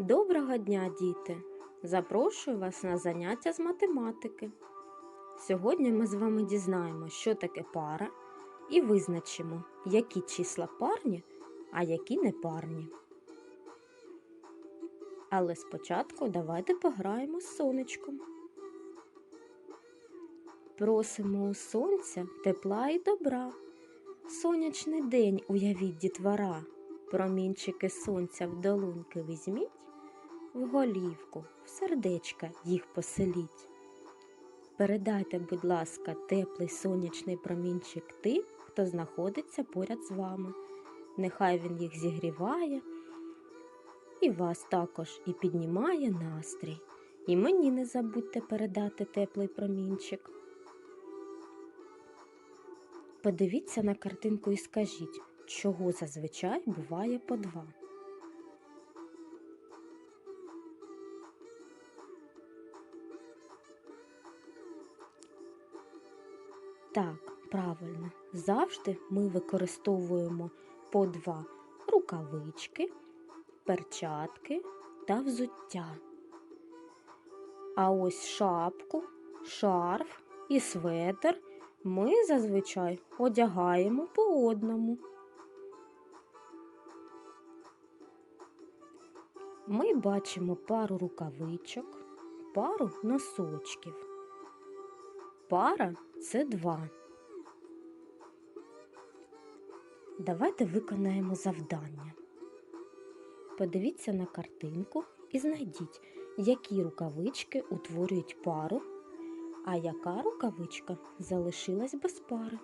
Доброго дня, діти! Запрошую вас на заняття з математики. Сьогодні ми з вами дізнаємо, що таке пара, і визначимо, які числа парні, а які непарні. Але спочатку давайте пограємо з сонечком. Просимо у сонця тепла і добра. Сонячний день уявіть дітвора. Промінчики сонця в долоньки візьміть, в голівку, в сердечка їх поселіть. Передайте, будь ласка, теплий сонячний промінчик тим, хто знаходиться поряд з вами. Нехай він їх зігріває і вас також і піднімає настрій. І мені не забудьте передати теплий промінчик. Подивіться на картинку і скажіть, чого зазвичай буває по два. Так, правильно, завжди ми використовуємо по два рукавички, перчатки та взуття. А ось шапку, шарф і светр ми зазвичай одягаємо по одному. Ми бачимо пару рукавичок, пару носочків. Пара це два. Давайте виконаємо завдання. Подивіться на картинку і знайдіть, які рукавички утворюють пару, а яка рукавичка залишилась без пари.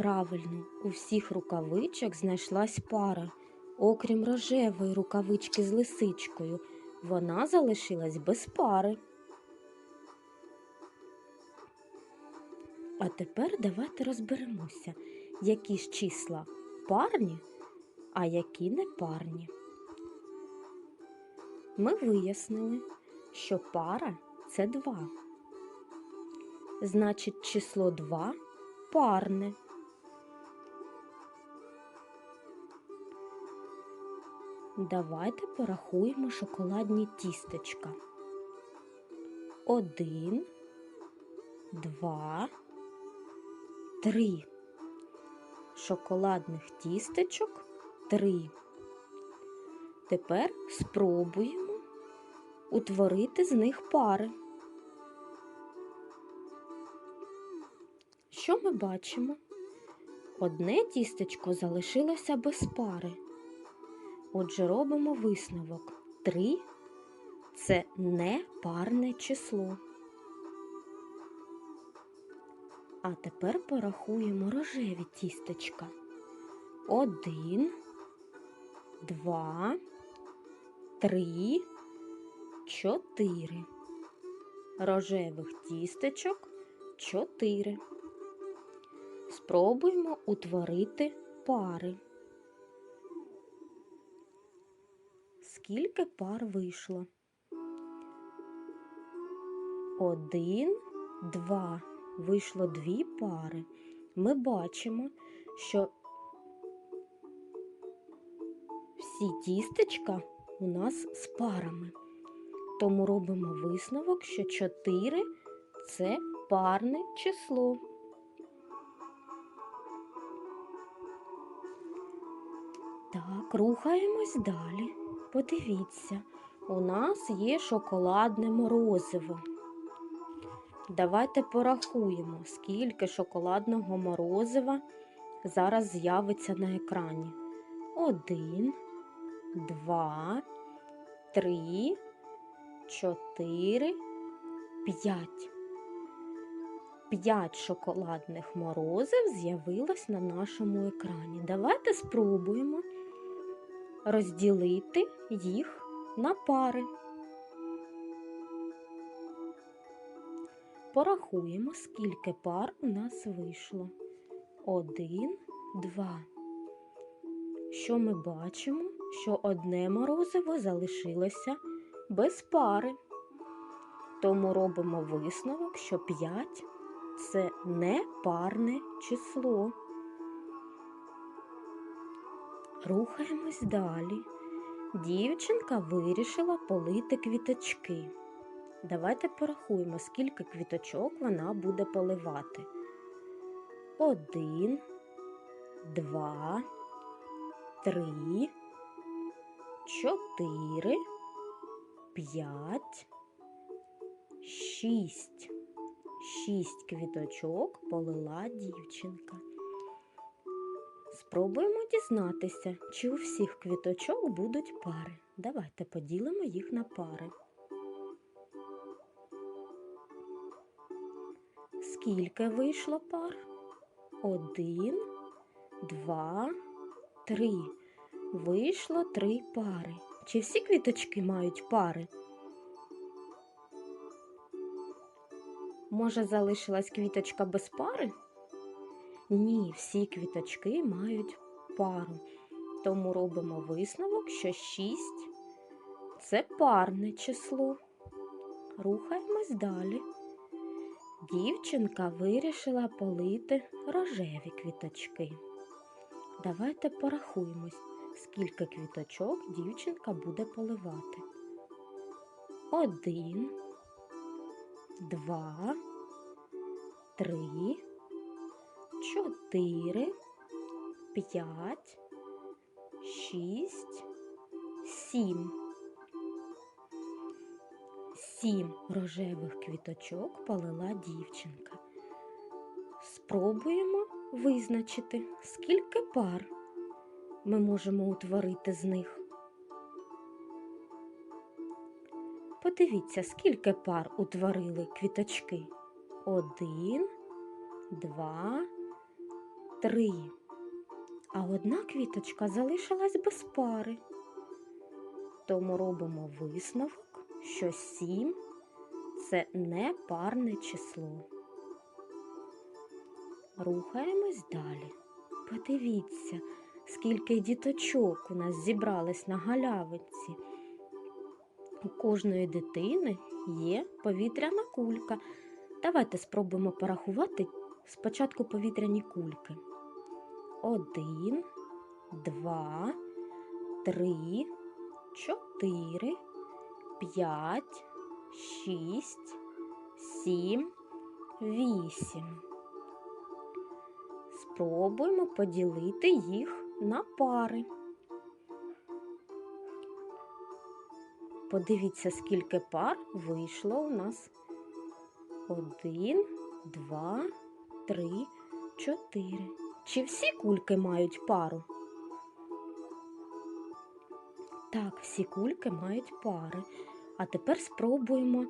Правильно, у всіх рукавичок знайшлась пара. Окрім рожевої рукавички з лисичкою, вона залишилась без пари. А тепер давайте розберемося, які ж числа парні, а які не парні. Ми вияснили, що пара це два. Значить, число 2 парне. Давайте порахуємо шоколадні тістечка. Один, два, три. Шоколадних тістечок три. Тепер спробуємо утворити з них пари. Що ми бачимо? Одне тістечко залишилося без пари. Отже, робимо висновок. 3 це не парне число. А тепер порахуємо рожеві тістечка. Один, два, три, чотири. Рожевих тістечок чотири. Спробуємо утворити пари. Скільки пар вийшло? Один, два. Вийшло дві пари. Ми бачимо, що всі тістечка у нас з парами. Тому робимо висновок, що 4 це парне число. Так, рухаємось далі. Подивіться, у нас є шоколадне морозиво. Давайте порахуємо, скільки шоколадного морозива зараз з'явиться на екрані. Один, два, три, чотири, п'ять. П'ять шоколадних морозив з'явилось на нашому екрані. Давайте спробуємо розділити їх на пари. Порахуємо, скільки пар у нас вийшло. Один, два. Що ми бачимо? Що одне морозиво залишилося без пари. Тому робимо висновок, що 5 це не парне число. Рухаємось далі. Дівчинка вирішила полити квіточки. Давайте порахуємо, скільки квіточок вона буде поливати. Один, два, три, чотири, п'ять, шість. Шість квіточок полила дівчинка. Спробуємо дізнатися, чи у всіх квіточок будуть пари. Давайте поділимо їх на пари. Скільки вийшло пар? Один, два, три. Вийшло три пари. Чи всі квіточки мають пари? Може, залишилась квіточка без пари? Ні, всі квіточки мають пару. Тому робимо висновок, що 6 це парне число. Рухаємось далі. Дівчинка вирішила полити рожеві квіточки. Давайте порахуємось, скільки квіточок дівчинка буде поливати. Один, два, три, чотири, п'ять, шість, сім. Сім рожевих квіточок полила дівчинка. Спробуємо визначити, скільки пар ми можемо утворити з них. Подивіться, скільки пар утворили квіточки. Один, два, три. А одна квіточка залишилась без пари. Тому робимо висновок, що сім це не парне число. Рухаємось далі. Подивіться, скільки діточок у нас зібралось на галявинці. У кожної дитини є повітряна кулька. Давайте спробуємо порахувати спочатку повітряні кульки. Один, два, три, чотири, п'ять, шість, сім, вісім. Спробуємо поділити їх на пари. Подивіться, скільки пар вийшло у нас. Один, два, три, чотири. Чи всі кульки мають пару? Так, всі кульки мають пари. А тепер спробуємо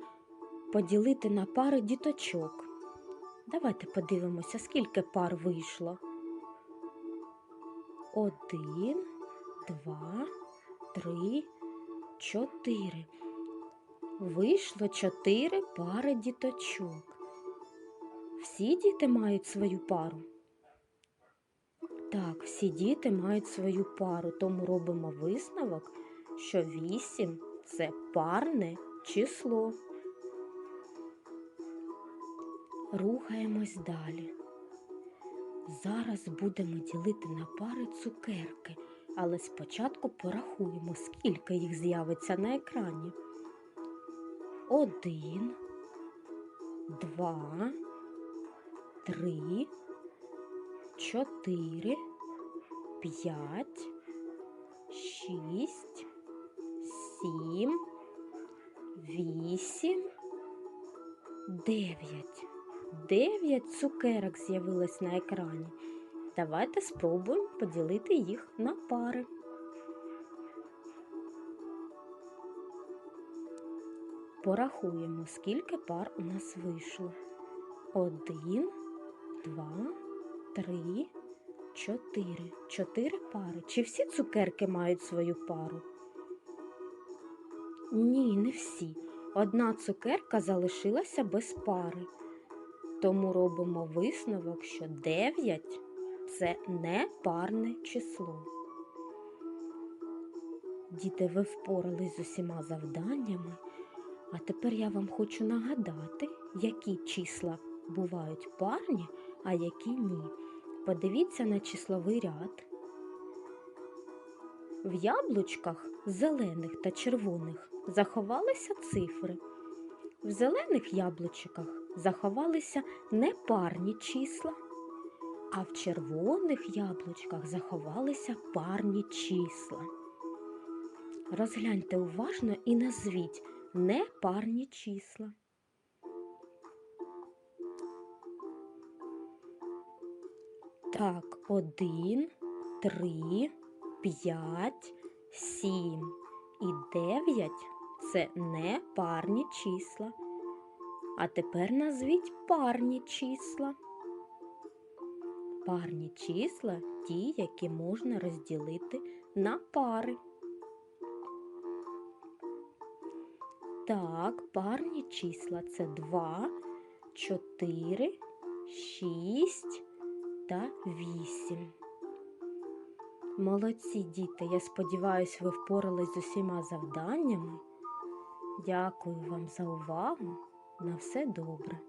поділити на пари діточок. Давайте подивимося, скільки пар вийшло. Один, два, три, чотири. Вийшло чотири пари діточок. Всі діти мають свою пару. Так, всі діти мають свою пару, тому робимо висновок, що вісім це парне число. Рухаємось далі. Зараз будемо ділити на пари цукерки, але спочатку порахуємо, скільки їх з'явиться на екрані. Один, два, три, чотири, п'ять, шість, сім, вісім, дев'ять. Дев'ять цукерок з'явилось на екрані. Давайте спробуємо поділити їх на пари. Порахуємо, скільки пар у нас вийшло. Один, два, три, чотири. Чотири пари. Чи всі цукерки мають свою пару? Ні, не всі. Одна цукерка залишилася без пари. Тому робимо висновок, що 9 це не парне число. Діти, ви впорались з усіма завданнями, А тепер я вам хочу нагадати, які числа бувають парні, а які ні. Подивіться на числовий ряд. В яблучках зелених та червоних заховалися цифри. В зелених яблучках заховалися непарні числа, а в червоних яблучках заховалися парні числа. Розгляньте уважно і назвіть непарні числа. Так, один, три, п'ять, сім і дев'ять це не парні числа. А тепер назвіть парні числа. Парні числа ті, які можна розділити на пари. Так, парні числа це 2, 4, 6 та 8. Молодці діти, я сподіваюся, ви впорались з усіма завданнями. Дякую вам за увагу. На все добре.